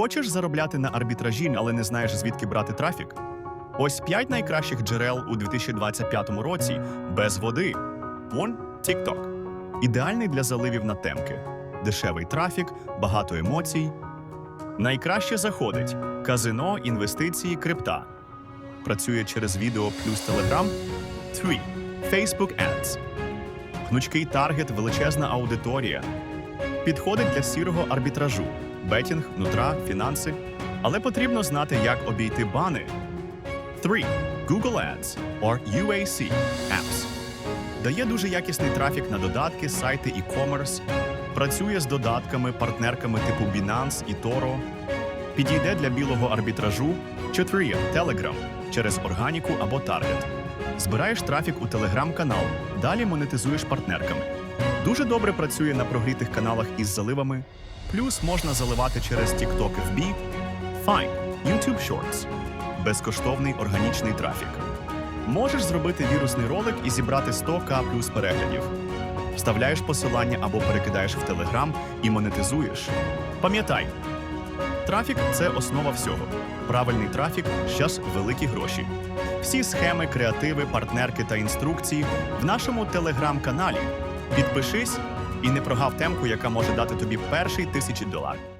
Хочеш заробляти на арбітражі, але не знаєш звідки брати трафік? Ось 5 найкращих джерел у 2025 році без води. One – TikTok. Ідеальний для заливів на темки. Дешевий трафік, багато емоцій. Найкраще заходить казино, інвестиції, крипта. Працює через відео плюс Telegram. 3. Facebook Ads. Гнучкий таргет, величезна аудиторія. Підходить для сірого арбітражу, бетінг, нутра, фінанси. Але потрібно знати, як обійти бани. 3. Google Ads or UAC Apps. Дає дуже якісний трафік на додатки, сайти e-commerce. Працює з додатками, партнерками типу Binance і Toro. Підійде для білого арбітражу 4. Telegram через органіку або таргет. Збираєш трафік у телеграм-канал, далі монетизуєш партнерками. Дуже добре працює на прогрітих каналах із заливами. Плюс можна заливати через TikTok FB, Fine, YouTube Shorts. Безкоштовний органічний трафік. Можеш зробити вірусний ролик і зібрати 100к плюс переглядів. Вставляєш посилання або перекидаєш в Телеграм і монетизуєш. Пам'ятай, трафік це основа всього. Правильний трафік щас великі гроші. Всі схеми, креативи, партнерки та інструкції в нашому телеграм-каналі. Підпишись і не прогав темку, яка може дати тобі перший тисячі доларів.